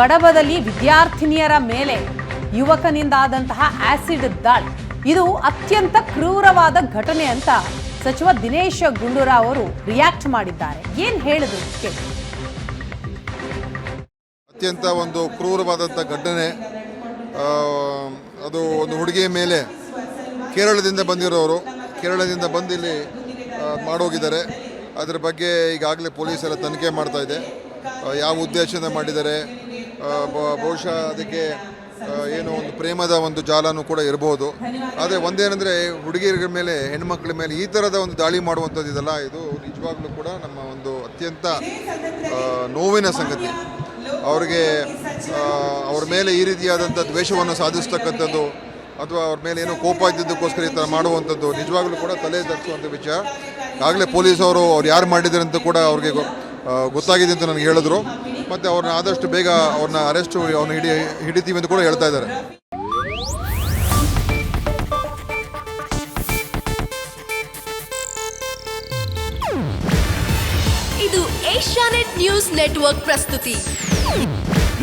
ಗಡಬದಲ್ಲಿ ವಿದ್ಯಾರ್ಥಿನಿಯರ ಮೇಲೆ ಯುವಕನಿಂದಾದಂತಹ ಆಸಿಡ್ ದಾಳಿ. ಇದು ಅತ್ಯಂತ ಕ್ರೂರವಾದ ಘಟನೆ ಅಂತ ಸಚಿವ ದಿನೇಶ್ ಗುಂಡೂರಾವ್ ಅವರು ರಿಯಾಕ್ಟ್ ಮಾಡಿದ್ದಾರೆ. ಏನ್ ಹೇಳಿದ್ರು ಅತ್ಯಂತ ಒಂದು ಕ್ರೂರವಾದಂಥ ಘಟನೆ. ಅದು ಒಂದು ಹುಡುಗಿಯ ಮೇಲೆ ಕೇರಳದಿಂದ ಬಂದಿರೋರು. ಕೇರಳದಿಂದ ಬಂದು ಇಲ್ಲಿ ಮಾಡೋಗಿದ್ದಾರೆ ಅದರ ಬಗ್ಗೆ ಈಗಾಗಲೇ ಪೊಲೀಸರ ತನಿಖೆ ಮಾಡ್ತಾ ಇದೆ. ಯಾವ ಉದ್ದೇಶದಿಂದ ಮಾಡಿದ್ದಾರೆ? ಬಹುಶಃ ಅದಕ್ಕೆ ಏನೋ ಒಂದು ಪ್ರೇಮದ ಒಂದು ಜಾಲನೂ ಕೂಡ ಇರಬಹುದು ಆದರೆ ಒಂದೇನೆಂದರೆ ಹುಡುಗಿಯರ ಮೇಲೆ, ಹೆಣ್ಮಕ್ಳ ಮೇಲೆ ಈ ಥರದ ಒಂದು ದಾಳಿ ಮಾಡುವಂಥದ್ದು ಇದೆಲ್ಲ. ಇದು ನಿಜವಾಗ್ಲೂ ಕೂಡ ನಮ್ಮ ಒಂದು ಅತ್ಯಂತ ನೋವಿನ ಸಂಗತಿ. ಅವ್ರಿಗೆ ಅವ್ರ ಮೇಲೆ ಈ ರೀತಿಯಾದಂಥ ದ್ವೇಷವನ್ನು ಸಾಧಿಸ್ತಕ್ಕಂಥದ್ದು, ಅಥವಾ ಅವ್ರ ಮೇಲೆ ಏನೋ ಕೋಪ ಇದ್ದಿದ್ದಕ್ಕೋಸ್ಕರ ಈ ಥರ ಮಾಡುವಂಥದ್ದು ನಿಜವಾಗ್ಲೂ ಕೂಡ ತಲೆ ಧರಿಸುವಂಥ ವಿಚಾರ. ಆಗಲೇ ಪೊಲೀಸವರು ಅವ್ರು ಯಾರು ಮಾಡಿದ್ದಾರೆ ಅಂತ ಕೂಡ ಅವ್ರಿಗೆ ಗೊತ್ತಾಗಿದೆ ಅಂತ ನನಗೆ ಹೇಳಿದ್ರು. ಮತ್ತು ಅವ್ರನ್ನ ಆದಷ್ಟು ಬೇಗ ಅವ್ರನ್ನ ಅರೆಸ್ಟ್ ಅವ್ರನ್ನ ಹಿಡಿ ಹಿಡಿತೀವಿ ಅಂತ ಕೂಡ ಹೇಳ್ತಾ ಇದ್ದಾರೆ. ಇದು ಏಷ್ಯಾನೆಟ್ ನ್ಯೂಸ್ ನೆಟ್ವರ್ಕ್ ಪ್ರಸ್ತುತಿ.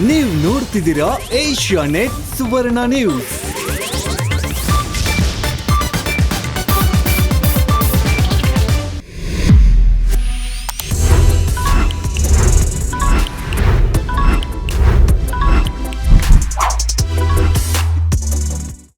ನೀವು ನೋಡ್ತಿದ್ದೀರಾ ಏಷ್ಯಾನೆಟ್ ಸುವರ್ಣ ನ್ಯೂಸ್.